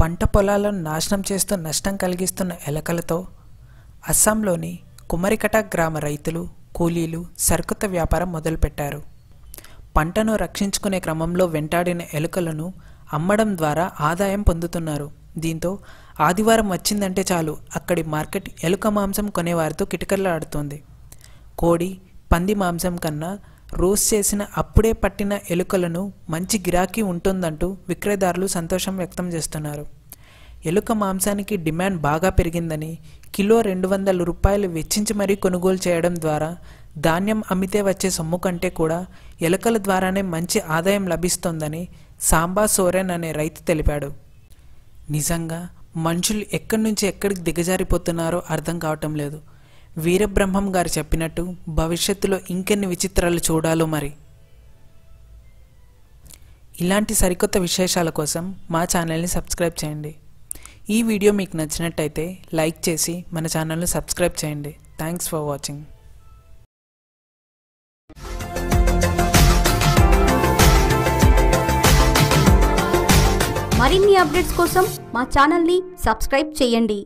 పంట పొలాలను నాశనం చేస్తూ నష్టం కలిగిస్తున్న ఎలకలతో అస్సాంలోని కుమరికట గ్రామ రైతులు కూలీలు సరుకుత వ్యాపారం మొదలుపెట్టారు. పంటను రక్షించుకునే క్రమంలో వెంటాడిన ఎలుకలను అమ్మడం ద్వారా ఆదాయం పొందుతున్నారు. దీంతో ఆదివారం వచ్చిందంటే చాలు అక్కడి మార్కెట్ ఎలుక మాంసం కొనేవారితో కిటకలాడుతోంది కోడి పంది మాంసం కన్నా రోస్ట్ చేసిన అప్పుడే పట్టిన ఎలుకలను మంచి గిరాకీ ఉంటుందంటూ విక్రయదారులు సంతోషం వ్యక్తం చేస్తున్నారు. ఎలుక మాంసానికి డిమాండ్ బాగా పెరిగిందని కిలో రెండు వందల రూపాయలు వెచ్చించి మరీ కొనుగోలు చేయడం ద్వారా ధాన్యం అమ్మితే వచ్చే సొమ్ము కంటే కూడా ఎలుకల ద్వారానే మంచి ఆదాయం లభిస్తోందని సాంబా సోరెన్ అనే రైతు తెలిపాడు. నిజంగా మనుషులు ఎక్కడి నుంచి ఎక్కడికి దిగజారిపోతున్నారో అర్థం కావటం లేదు. వీరబ్రహ్మం గారు చెప్పినట్టు భవిష్యత్తులో ఇంకెన్ని విచిత్రాలు చూడాలో మరి. ఇలాంటి సరికొత్త విశేషాల కోసం మా ఛానల్ని సబ్స్క్రైబ్ చేయండి. ఈ వీడియో మీకు నచ్చినట్టయితే లైక్ చేసి మన ఛానల్ని సబ్స్క్రైబ్ చేయండి. థ్యాంక్స్ ఫర్ వాచింగ్ మరిన్ని అప్డేట్స్ కోసం మా ఛానల్ని సబ్స్క్రైబ్ చేయండి.